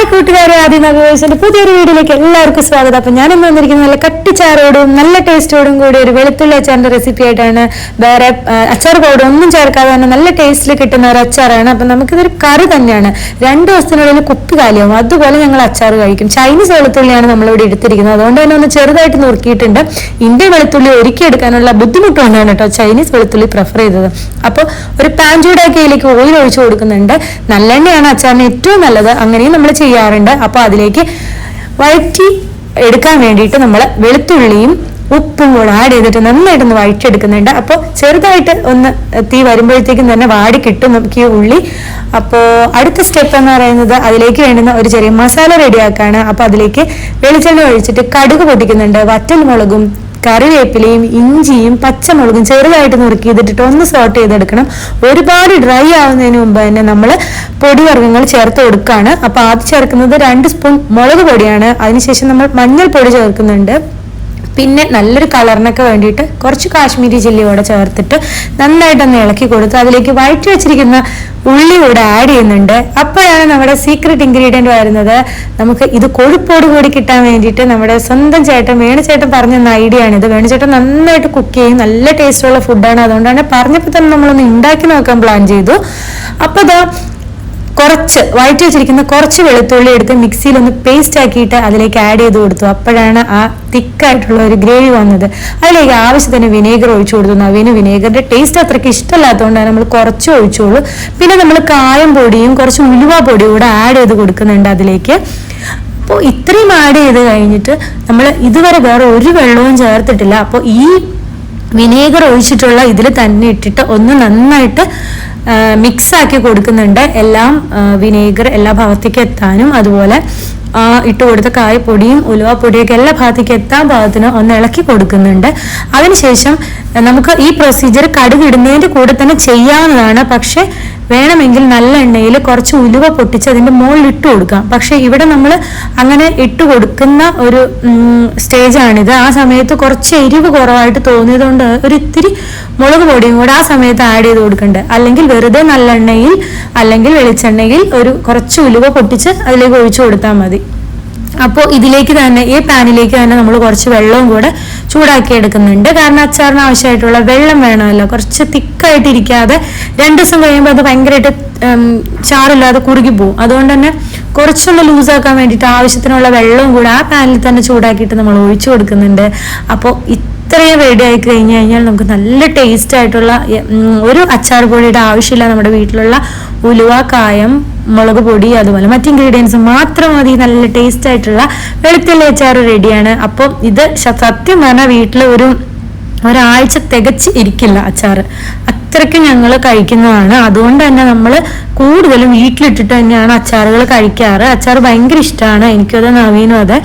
Hi കൂട്ടുകാരെ ആദ്യം നഗവേശന്റെ പുതിയൊരു വീഡിയോയിലേക്ക് എല്ലാവർക്കും സ്വാഗതം. അപ്പൊ ഞാൻ ഇന്ന് വന്നിരിക്കുന്നത് നല്ല കട്ടിച്ചാറോടും നല്ല ടേസ്റ്റോടും കൂടി ഒരു വെളുത്തുള്ളി അച്ചാറിന്റെ റെസിപ്പി ആയിട്ടാണ്. വേറെ അച്ചാർ പൗഡർ ഒന്നും ചേർക്കാതെ തന്നെ നല്ല ടേസ്റ്റിൽ കിട്ടുന്ന ഒരു അച്ചാറാണ്. അപ്പൊ നമുക്കിതൊരു കറി തന്നെയാണ്. രണ്ട് ദിവസത്തിനുള്ളിൽ കുപ്പി കാലിയാവും. അതുപോലെ ഞങ്ങൾ അച്ചാർ കഴിക്കും. ചൈനീസ് വെളുത്തുള്ളിയാണ് നമ്മൾ ഇവിടെ എടുത്തിരിക്കുന്നത്. അതുകൊണ്ട് തന്നെ ഒന്ന് ചെറുതായിട്ട് നുറുക്കിയിട്ടുണ്ട്. ഇന്ത്യൻ വെളുത്തുള്ളി ഒരുക്കി എടുക്കാനുള്ള ബുദ്ധിമുട്ടുകൊണ്ടാണ് കേട്ടോ ചൈനീസ് വെളുത്തുള്ളി പ്രിഫർ ചെയ്തത്. അപ്പോൾ ഒരു പാൻ ചൂടാക്കി അതിലേക്ക് ഓയിൽ ഒഴിച്ചു കൊടുക്കുന്നുണ്ട്. നല്ലെണ്ണയാണ് അച്ചാറിന് ഏറ്റവും നല്ലത്. അങ്ങനെയും നമ്മൾ ചെയ്യാറുണ്ട്. അപ്പോൾ അതിലേക്ക് വഴറ്റി എടുക്കാൻ വേണ്ടിയിട്ട് നമ്മൾ വെളുത്തുള്ളിയും ഉപ്പും കൂടെ ആഡ് ചെയ്തിട്ട് നന്നായിട്ടൊന്ന് വഴറ്റിയെടുക്കുന്നുണ്ട്. അപ്പോൾ ചെറുതായിട്ട് ഒന്ന് തീ വരുമ്പോഴത്തേക്കും തന്നെ വാടി കിട്ടും നമുക്ക് ഈ ഉള്ളി. അപ്പോൾ അടുത്ത സ്റ്റെപ്പ് എന്ന് പറയുന്നത് അതിലേക്ക് വേണ്ടുന്ന ഒരു ചെറിയ മസാല റെഡിയാക്കാണ് അപ്പോൾ അതിലേക്ക് വെളിച്ചെണ്ണ ഒഴിച്ചിട്ട് കടുക് പൊട്ടിക്കുന്നുണ്ട്. വറ്റൽ മുളകും കറിവേപ്പിലയും ഇഞ്ചിയും പച്ചമുളകും ചെറുതായിട്ട് നുറുക്കി ഇതിട്ടിട്ട് ഒന്ന് സോട്ട് ചെയ്തെടുക്കണം. ഒരുപാട് ഡ്രൈ ആവുന്നതിന് മുമ്പ് തന്നെ നമ്മൾ പൊടിവർഗങ്ങൾ ചേർത്ത് കൊടുക്കുകയാണ് അപ്പോൾ ആദ്യം ചേർക്കുന്നത് രണ്ട് സ്പൂൺ മുളക് പൊടിയാണ്. അതിനുശേഷം നമ്മൾ മഞ്ഞൾപ്പൊടി ചേർക്കുന്നുണ്ട്. പിന്നെ നല്ലൊരു കളറിനൊക്കെ വേണ്ടിയിട്ട് കുറച്ച് കാശ്മീരി ചില്ലി കൂടെ ചേർത്തിട്ട് നന്നായിട്ടൊന്ന് ഇളക്കി കൊടുത്ത് അതിലേക്ക് വഴറ്റി വെച്ചിരിക്കുന്ന ഉള്ളി കൂടെ ആഡ് ചെയ്യുന്നുണ്ട്. അപ്പോഴാണ് നമ്മുടെ സീക്രട്ട് ഇൻഗ്രീഡിയന്റ് വരുന്നത്. നമുക്ക് ഇത് കൊഴുപ്പോട് കൂടി കിട്ടാൻ വേണ്ടിയിട്ട് നമ്മുടെ സ്വന്തം ചേട്ടൻ വേണുചേട്ടൻ പറഞ്ഞ ഐഡിയ ആണ് ഇത്. വേണുചേട്ടൻ നന്നായിട്ട് കുക്ക് ചെയ്യും. നല്ല ടേസ്റ്റുള്ള ഫുഡാണ് അതുകൊണ്ടാണ് പറഞ്ഞപ്പോൾ തന്നെ നമ്മളൊന്ന് ഉണ്ടാക്കി നോക്കാൻ പ്ലാൻ ചെയ്തു. അപ്പോൾ ഇതാ കുറച്ച് വഴറ്റി വെച്ചിരിക്കുന്ന കുറച്ച് വെളുത്തുള്ളി എടുത്ത് മിക്സിയിൽ ഒന്ന് പേസ്റ്റ് ആക്കിയിട്ട് അതിലേക്ക് ആഡ് ചെയ്ത് കൊടുത്തു. അപ്പോഴാണ് ആ തിക്കായിട്ടുള്ള ഒരു ഗ്രേവി വന്നത്. അതിലേക്ക് ആവശ്യത്തിന് വിനേഗർ ഒഴിച്ചു കൊടുത്തു. നവീന് വിനേഗറിന്റെ ടേസ്റ്റ് അത്രയ്ക്ക് ഇഷ്ടമല്ലാത്തതുകൊണ്ടാണ് നമ്മൾ കുറച്ച് ഒഴിച്ചോളൂ പിന്നെ നമ്മൾ കായം പൊടിയും കുറച്ച് ഉലുവ പൊടിയും കൂടെ ആഡ് ചെയ്ത് കൊടുക്കുന്നുണ്ട് അതിലേക്ക്. അപ്പോൾ ഇത്രയും ആഡ് ചെയ്ത് കഴിഞ്ഞിട്ട് നമ്മൾ ഇതുവരെ വേറെ ഒരു വെള്ളവും ചേർത്തിട്ടില്ല. അപ്പോൾ ഈ വിനേഗർ ഒഴിച്ചിട്ടുള്ള ഇതിൽ തന്നെ ഇട്ടിട്ട് ഒന്ന് നന്നായിട്ട് മിക്സ് ആക്കി കൊടുക്കുന്നുണ്ട്. എല്ലാം വിനേഗർ എല്ലാ ഭാഗത്തേക്ക് എത്താനും. അതുപോലെ ആ, ഇട്ട് കൊടുത്ത കായപ്പൊടിയും ഉലുവാപ്പൊടിയൊക്കെ എല്ലാ ഭാഗത്തേക്ക് എത്താൻ ഭാഗത്തിന് ഒന്ന് ഇളക്കി കൊടുക്കുന്നുണ്ട്. അതിനുശേഷം നമുക്ക് ഈ പ്രൊസീജിയർ കടുക് ഇടുന്നതിന്റെ കൂടെ തന്നെ ചെയ്യാവുന്നതാണ്. പക്ഷെ വേണമെങ്കിൽ നല്ല എണ്ണയിൽ കുറച്ച് ഉലുവ പൊട്ടിച്ച് അതിന്റെ മുകളിൽ ഇട്ട് കൊടുക്കാം. പക്ഷെ ഇവിടെ നമ്മൾ അങ്ങനെ ഇട്ട് കൊടുക്കുന്ന ഒരു സ്റ്റേജാണിത്. ആ സമയത്ത് കുറച്ച് എരിവ് കുറവായിട്ട് തോന്നിയതുകൊണ്ട് ഒരു ഇത്തിരി മുളക് പൊടിയും കൂടെ ആ സമയത്ത് ആഡ് ചെയ്ത് കൊടുക്കണ്ടേ. അല്ലെങ്കിൽ വെറുതെ നല്ല എണ്ണയിൽ അല്ലെങ്കിൽ വെളിച്ചെണ്ണയിൽ ഒരു കുറച്ച് ഉലുവ പൊട്ടിച്ച് അതിലേക്ക് ഒഴിച്ചു കൊടുത്താൽ മതി. അപ്പോൾ ഇതിലേക്ക് തന്നെ ഈ പാനിലേക്ക് തന്നെ നമ്മൾ കുറച്ച് വെള്ളവും കൂടെ ചൂടാക്കി എടുക്കുന്നുണ്ട്. കാരണം അച്ചാറിന് ആവശ്യമായിട്ടുള്ള വെള്ളം വേണമല്ലോ. കുറച്ച് തിക്കായിട്ട് ഇരിക്കാതെ രണ്ട് ദിവസം കഴിയുമ്പോൾ അത് ഭയങ്കരമായിട്ട് ചാറില്ലാതെ കുറുകി പോകും അതുകൊണ്ട് തന്നെ കുറച്ചൊന്ന് ലൂസാക്കാൻ വേണ്ടിയിട്ട് ആവശ്യത്തിനുള്ള വെള്ളവും കൂടെ ആ പാനിൽ തന്നെ ചൂടാക്കിയിട്ട് നമ്മൾ ഒഴിച്ചു കൊടുക്കുന്നുണ്ട്. അപ്പോൾ ഇത്രയും റെഡി ആയി കഴിഞ്ഞു കഴിഞ്ഞാൽ നമുക്ക് നല്ല ടേസ്റ്റ് ആയിട്ടുള്ള ഒരു അച്ചാർ പൊടിയുടെ ആവശ്യമില്ല നമ്മുടെ വീട്ടിലുള്ള ഉലുവ കായം മുളക് പൊടി അതുപോലെ മറ്റ് ഇൻഗ്രീഡിയൻസ് മാത്രം മതി. നല്ല ടേസ്റ്റ് ആയിട്ടുള്ള വെളുത്തുള്ളി അച്ചാർ റെഡിയാണ് അപ്പം ഇത് സത്യം പറഞ്ഞാൽ വീട്ടിൽ ഒരു ഒരാഴ്ച തികച്ച് ഇരിക്കില്ല അച്ചാറ് അത്രയ്ക്ക് ഞങ്ങൾ കഴിക്കുന്നതാണ്. അതുകൊണ്ട് തന്നെ നമ്മൾ കൂടുതലും വീട്ടിലിട്ടിട്ട് തന്നെയാണ് അച്ചാറുകൾ കഴിക്കാറ്. അച്ചാർ ഭയങ്കര ഇഷ്ടമാണ് എനിക്കത് നവീനും അതെ.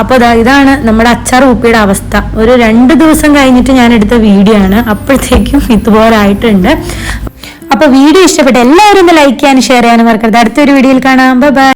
അപ്പോൾ ദാ ഇതാണ് നമ്മുടെ അച്ചാർ കുപ്പിയുടെ അവസ്ഥ. ഒരു രണ്ട് ദിവസം കഴിഞ്ഞിട്ട് ഞാൻ എടുത്ത വീഡിയോ ആണ്. അപ്പോഴത്തേക്കും ഇതുപോലെ ആയിട്ടുണ്ട് അപ്പൊ വീഡിയോ ഇഷ്ടപ്പെട്ട എല്ലാവരും ഒന്ന് ലൈക്ക് ചെയ്യാനും ഷെയർ ചെയ്യാനും മറക്കരുത്. അടുത്തൊരു വീഡിയോയിൽ കാണാം. ബൈ